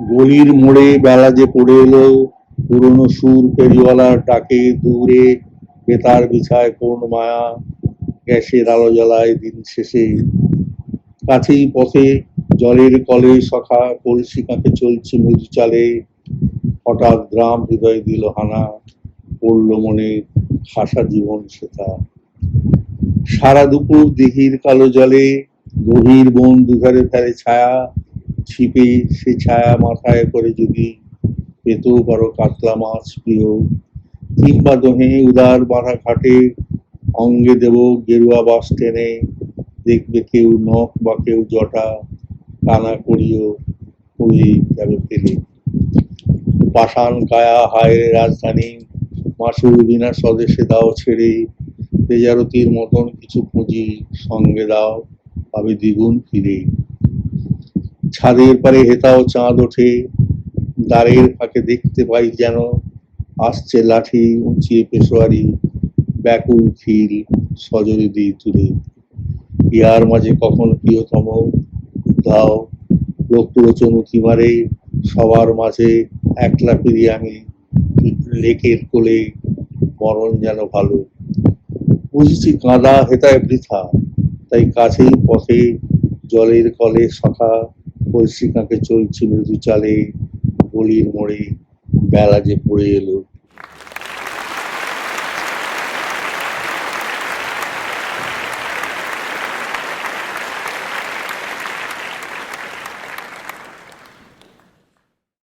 গলির মোড়ে বেলা যে পড়ে এলো, পুরনো সুর ফেরিওয়ালার ডাকে দূরে বেতার বিছায় কোন মায়া, গ্যাসের আলো জ্বালায় দিন শেষে। কাছেই পথে জলের কলে সখা কলসি কাঁখে চলছে মৃদু চালে। হঠাৎ গ্রাম হৃদয় দিল হানা, পড়ল মনে খাসা জীবন সেথা। সারা দুপুর দিঘির কালো জলে, গভীর বন দুধারে ফেলে ছায়া ছিপে সে ছায়া মাথায় করে যদি পেতেও পারো কাতলা মাছ প্রিয়। কিংবা দোহে উদার বাঁধা ঘাটে অঙ্গে দেব গেরুয়া বাস টেনে। দেখবে কেউ নখ বা কেউ জটা টানা করিও করেই যাবে ফেলে। পাষাণ কায়া হায়ের রাজধানী, মাসুর বিনা স্বদেশে দাও ছেড়ে। তেজারতির মতন কিছু পুঁজি সঙ্গে দাও পাবে দ্বিগুণ ফিরে। ছাদের পারে হেতাও চাঁদ ওঠে, দ্বারের ফাঁকে দেখতে পাই যেন আসছে লাঠি উঁচিয়ে পেশোয়ারি, ব্যাকুল ফিল সজরে দিয়ে তুলে। ইহার মাঝে কখন প্রিয়তম দাও উঁকি মারে, সবার মাঝে একলা ফিরি আমি লেকের কোলে মরণ যেন ভালো। বুঝেছি কাঁদা হেতায় বৃথা, তাই কাছেই পথে জলের কলে সখা কলসি কাঁকে চলছে মৃদু চালে গলির মোড়ে বেলা যে পড়ে এলো।